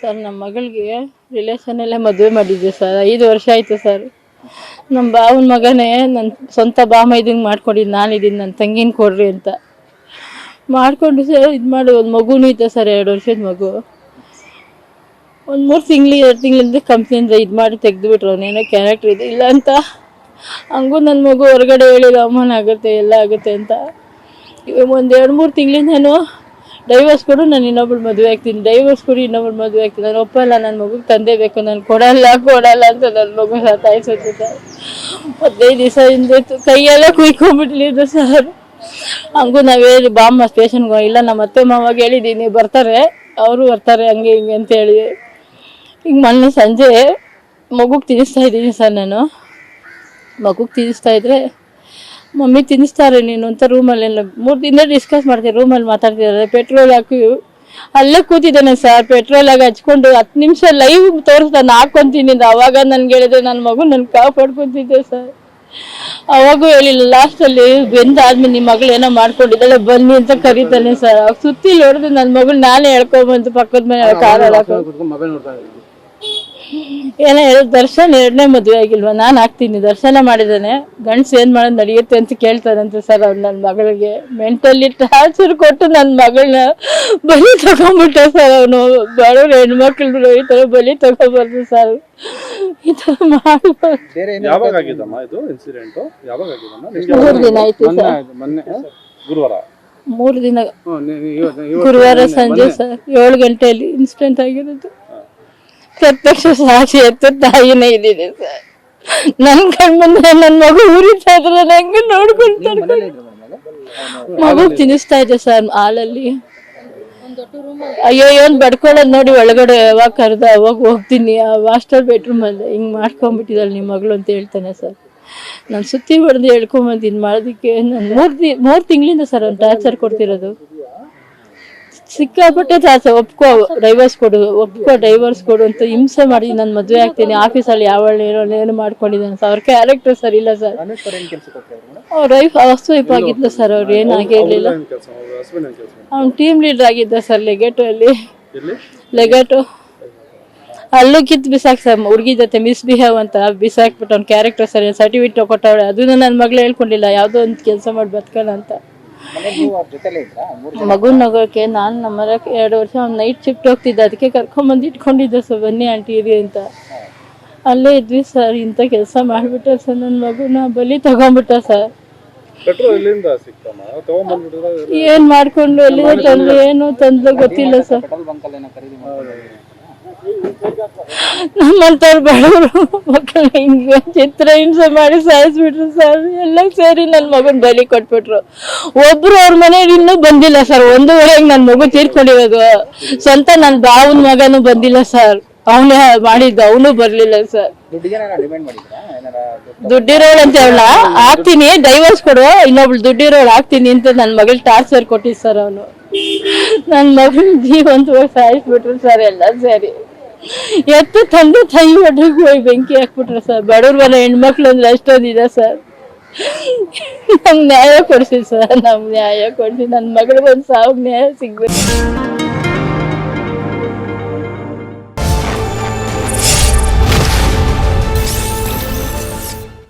Sir ನಮ್ಮ ಮಗಳಿಗೆ ರಿಲೇಷನಲ್ಲೇ ಮದುವೆ ಮಾಡಿದ್ದೆ ಸರ್. ಐದು ವರ್ಷ ಆಯಿತು ಸರ್. ನಮ್ಮ ಬಾವನ ಮಗನೇ ನನ್ನ ಸ್ವಂತ ಬಾಮ ಇದನ್ನು ಮಾಡ್ಕೊಂಡಿದ್ದು ನಾನಿದ್ದೀನಿ ನನ್ನ ತಂಗಿನ ಕೊಡ್ರಿ ಅಂತ. ಮಾಡಿಕೊಂಡು ಸರ್, ಇದು ಮಾಡಿ ಒಂದು ಮಗುನೂ ಐತೆ ಸರ್, ಎರಡು ವರ್ಷದ ಮಗು. ಒಂದು ಮೂರು ತಿಂಗಳು, ಎರಡು ತಿಂಗಳಿಂದ ಕಂಪ್ನಿಯಿಂದ ಇದು ಮಾಡಿ ತೆಗೆದುಬಿಟ್ರು. ಅವನೇನೋ ಕ್ಯಾರೆಕ್ಟ್ರ್ ಇದೆ, ಇಲ್ಲ ಅಂತ. ಹಂಗೂ ನನ್ನ ಮಗು ಹೊರಗಡೆ ಹೇಳಿದ ಅಮ್ಮನಾಗುತ್ತೆ ಆಗುತ್ತೆ ಎಲ್ಲ ಆಗುತ್ತೆ ಅಂತ. ಇವಾಗ ಒಂದು ಎರಡು ಮೂರು ತಿಂಗಳಿಂದನೂ ಡೈವರ್ಸ್ ಕೊಡು, ನಾನು ಇನ್ನೊಬ್ಳು ಮದುವೆ ಆಗ್ತೀನಿ. ಡೈವರ್ಸ್ ಕೊಡಿ, ಇನ್ನೊಬ್ಳು ಮದುವೆ ಆಗ್ತೀನಿ. ನಾನು ಒಪ್ಪಲ್ಲ ನನ್ನ ಮಗುಗೆ ತಂದೆ ಬೇಕು, ನಾನು ಕೊಡಲ್ಲ ಕೊಡಲ್ಲ ಅಂತ ನನ್ನ ಮಗು ಸತಾಯಿಸುತ್ತೆ ಸರ್ ಹದಿನೈದು ದಿವಸ ಹಿಂದೆ ಕೈಯೆಲ್ಲ ಕುಯ್ಕೊಂಡ್ಬಿಟ್ಲಿದ್ದು ಸರ್. ಹಂಗೂ ನಾವೇಳಿ ಬಾಮ್ಮ ಸ್ಟೇಷನ್ಗೆ ಇಲ್ಲ ನಮ್ಮ ಅತ್ತೆ ಮಾವಾಗ ಹೇಳಿದ್ದೀನಿ ಬರ್ತಾರೆ. ಅವರು ಬರ್ತಾರೆ, ಹಂಗೆ ಹಿಂಗೆ ಅಂತೇಳಿ ಈಗ ಮೊನ್ನೆ ಸಂಜೆ ಮಗುಗೆ ತಿನ್ನಿಸ್ತಾ ಇದ್ದೀನಿ ಸರ್ ನಾನು. ಮಗುಗೆ ತಿನ್ನಿಸ್ತಾ ಇದ್ರೆ ಮಮ್ಮಿ ತಿನ್ನಿಸ್ತಾರೆ ನೀನು ಅಂತ ರೂಮಲ್ಲಿ ಎಲ್ಲ ಮೂರು ದಿನ ಡಿಸ್ಕಸ್ ಮಾಡ್ತೀವಿ ರೂಮಲ್ಲಿ ಮಾತಾಡ್ತಿದ್ದಾರೆ. ಪೆಟ್ರೋಲ್ ಹಾಕಿ ಅಲ್ಲೇ ಕೂತಿದ್ದಾನೆ ಸರ್ ಪೆಟ್ರೋಲ್ ಆಗಿ ಹಚ್ಕೊಂಡು ಹತ್ತು ನಿಮಿಷ ಲೈವ್ ತೋರಿಸ್ತಾನೆ ಹಾಕೊಂತೀನಿ. ಅವಾಗ ನನ್ಗೆ ಹೇಳಿದ್ರೆ ನನ್ನ ಮಗು ನನ್ ಕಾಪಾಡ್ಕೊತಿದ್ದೆ ಸರ್ ಅವಾಗೂ ಹೇಳಿಲ್ಲ. ಲಾಸ್ಟಲ್ಲಿ ಬೆಂದಾದ್ಮೇಲೆ ನಿಮ್ಮ ಮಗಳು ಏನೋ ಮಾಡ್ಕೊಂಡಿದ್ದಾಳೆ ಬನ್ನಿ ಅಂತ ಕರೀತಾನೆ ಸರ್ ಅವಾಗ ಸುತ್ತಿ ಹೊಡೆದು ನನ್ನ ಮಗಳು ನಾನೇ ಹೇಳ್ಕೊಂಬಂದು ಪಕ್ಕದ ಮನೆ ಕಾರ್ ಹಾಕೊಂಡು ಏನೋ ಹೇಳೋದು ದರ್ಶನ್ ಎರಡನೇ ಮದುವೆ ಆಗಿಲ್ವಾ? ನಾನು ಹಾಕ್ತೀನಿ. ದರ್ಶನ ಮಾಡಿದ್ದಾನೆ ಗಂಡ್ಸು ಏನು ಮಾಡೋದು ನಡೆಯುತ್ತೆ ಅಂತ ಕೇಳ್ತಾರಂತೆ ಸರ್ ಅವ್ರು ನನ್ನ ಮಗಳಿಗೆ. ಮೆಂಟಲಿ ಟಾರ್ಚರ್ ಕೊಟ್ಟು ನನ್ನ ಮಗಳನ್ನ ಬಲಿ ತಗೊಂಡ್ಬಿಟ್ಟ ಸರ್ ಅವನು. ಬಡವ್ರು ಹೆಣ್ಮಕ್ಳು ಈ ಥರ ಬಲಿ ತಗೋಬಾರ್ದು ಸರ್. ಈ ಥರ ಮೂರು ದಿನ ಆಯ್ತು ಮೊನ್ನೆ ಸರ್. ಗುರುವಾರ? ಮೂರು ದಿನ. ಗುರುವಾರ ಸಂಜೆ. ಸರ್. ಏಳು ಗಂಟೆಯಲ್ಲಿ ಇನ್ಸಿಡೆಂಟ್ ಆಗಿರೋದು. ಪ್ರತ್ಯಕ್ಷ ಸಾಕ್ಷಿ ಎತ್ತು ತಾಯಿನೇ ಇದ್ದೀನಿ ಸರ್. ನನ್ನ ಕಣ್ಮುಂದೆ ನನ್ನ ಮಗು ಉರಿತಾ ಇದ್ರೆ ನಂಗೆ ಹೆಂಗೆ ನೋಡ್ಕೊಂತಾರೆ ಮಗು ತಿನ್ನಿಸ್ತಾ ಇದೆ ಸರ್ ಹಾಲಲ್ಲಿ. ಅಯ್ಯೋ ಏನ್ ಬಡ್ಕೊಳ್ಳೋದ್ ನೋಡಿ ಒಳಗಡೆ ಯಾವಾಗ ಕರೆದ ಅವಾಗ ಹೋಗ್ತೀನಿ ಆ ಮಾಸ್ಟರ್ ಬೆಡ್ರೂಮ್ ಅಲ್ಲಿ ಹಿಂಗ್ ಮಾಡ್ಕೊಂಡ್ಬಿಟ್ಟಿದ್ದಾಳೆ ನಿಮ್ಮ ಮಗಳು ಅಂತ ಹೇಳ್ತಾನೆ ಸರ್. ನಾನು ಸುತ್ತಿ ಹೊಡೆದು ಹೇಳ್ಕೊಂಬಂದು ಇದು ಮಾಡೋದಕ್ಕೆ ನಾನು ಮೂರು ದಿ ಮೂರು ತಿಂಗಳಿಂದ ಸರ್ ಅವ್ನು ಟಾರ್ಚರ್ ಕೊಡ್ತಿರೋದು. ಸಿಕ್ಕಾಪಟ್ಟೆ ಟಾರ್ಚರ್ ಒಪ್ಕೋ ಡೈವರ್ಸ್ ಕೊಡು ಒಪ್ಕೋ ಡೈವರ್ಸ್ ಕೊಡು ಅಂತ ಹಿಂಸೆ ಮಾಡಿ ನಾನು ಮದುವೆ ಆಗ್ತೀನಿ. ಆಫೀಸಲ್ಲಿ ಯಾವಳು ಏನೋ ಏನು ಮಾಡ್ಕೊಂಡಿದ್ದಾನೆ ಸರ್ ಅವ್ರ ಕ್ಯಾರೆಕ್ಟರ್ ಸರ್ ಇಲ್ಲ ಸರ್ ಅವ್ರ ವೈಫ್ ಹೌಸ್ ವೈಫ್ ಆಗಿದ್ಲು ಸರ್ ಅವ್ರು ಏನು ಆಗಿರ್ಲಿಲ್ಲ ಏನ್ ಕೆಲಸ ಹಸ್ಬೆಂಡ್ ಏನ್ ಕೆಲಸ ಅವ್ನು ಟೀಮ್ ಲೀಡರ್ ಆಗಿದ್ದ ಸರ್ ಲೆಗೆಟೋ ಅಲ್ಲಿ. ಲೆಗೆಟು ಲೆಗೆಟೋ ಅಲ್ಲೂ ಕಿತ್ತು ಬಿಸಾಕ್ ಸರ್ ಹುಡುಗಿ ಜೊತೆ ಮಿಸ್ಬಿಹೇವ್ ಅಂತ ಬಿಸಾಕ್ಬಿಟ್ಟು ಅವ್ನ ಕ್ಯಾರೆಕ್ಟರ್ ಸರ್ ಸರ್ಟಿಫಿಕೇಟ್ ಕೊಟ್ಟವಳೆ. ಅದನ್ನ ನನ್ನ ಮಗಳು ಹೇಳ್ಕೊಂಡಿಲ್ಲ ಯಾವುದೋ ಒಂದು ಕೆಲಸ ಮಾಡಿ ಬದುಕೋಣ ಅಂತ. ಮಗುನ ನಗೋಕೆ ನಾನು ನಮ್ಮ ಎರಡು ವರ್ಷ ಅವ್ನು ನೈಟ್ ಶಿಫ್ಟ್ ಹೋಗ್ತಿದ್ದೆ ಅದಕ್ಕೆ ಕರ್ಕೊಂಬಂದು ಇಟ್ಕೊಂಡಿದ್ದೆ ಸರ್ ಬನ್ನಿ ಆಂಟಿ ಇರಿ ಅಂತ. ಅಲ್ಲೇ ಇದ್ವಿ ಸರ್ ಇಂಥ ಕೆಲಸ ಮಾಡಿಬಿಟ್ಟ ಸರ್ ನನ್ನ ಮಗುನ ಬಲಿ ತಗೊಂಡ್ಬಿಟ್ಟ ಸರ್. ಏನ್ ಮಾಡ್ಕೊಂಡು ಎಲ್ಲಿ ತಂದು ಏನು ತಂದು ಗೊತ್ತಿಲ್ಲ ಸರ್. ನಮ್ಮಂತವ್ರು ಬಡವರು ಮಕ್ಕಳನ್ನ ಹಿಂಗೆ ಚಿತ್ರ ಹಿಂಸೆ ಮಾಡಿ ಸಾಯಿಸ್ಬಿಟ್ರು ಸರ್. ಎಲ್ಲ ಸೇರಿ ನನ್ನ ಮಗನ ಬಲಿ ಕೊಟ್ಬಿಟ್ರು. ಒಬ್ರು ಅವ್ರ ಮನೇಲಿ ಇನ್ನೂ ಬಂದಿಲ್ಲ ಸರ್. ಒಂದೂವರೆಗೆ ನನ್ನ ಮಗು ತೀರ್ಕೊಂಡಿರೋದು. ಸ್ವಂತ ನನ್ನ ಬಾವನ ಮಗನೂ ಬಂದಿಲ್ಲ ಸರ್. ಅವನೇ ಮಾಡಿದ್ದು ಅವನು ಬರ್ಲಿಲ್ಲ ಸರ್. ದುಡ್ಡಿರೋಳು ಅಂತ ಹೇಳ ಹಾಕ್ತೀನಿ ಡೈವರ್ಸ್ ಕೊಡು ಇನ್ನೊಬ್ಳು ದುಡ್ಡಿರೋಳು ಹಾಕ್ತೀನಿ ಅಂತ ನನ್ನ ಮಗಳ ಟಾರ್ಚರ್ ಕೊಟ್ಟಿದ್ದು ಸರ್ ಅವನು. ನನ್ನ ಮಗಳ ವರ್ಷ ಸಾಯಿಸ್ಬಿಟ್ರು ಸರ್, ಎಲ್ಲ ಸರಿ. ಎತ್ತು ತಂದು ತಾಯಿ ಒಟ್ಟಿಗೆ ಹೋಗಿ ಬೆಂಕಿ ಹಾಕ್ಬಿಟ್ರು ಸರ್. ಬಡವ್ರ ಮನೆ ಹೆಣ್ಮಕ್ಳು ಅಂದ್ರೆ ಅಷ್ಟೊಂದಿದೆ ಸರ್. ನಮ್ಗೆ ನ್ಯಾಯ ಕೊಡಿಸಿ ಸರ್, ನಮ್ಗೆ ನ್ಯಾಯ ಕೊಡಿಸಿ. ನನ್ನ ಮಗಳಿಗೊಂದು ಸಾವು ನ್ಯಾಯ ಸಿಗ್ಬೇಕು.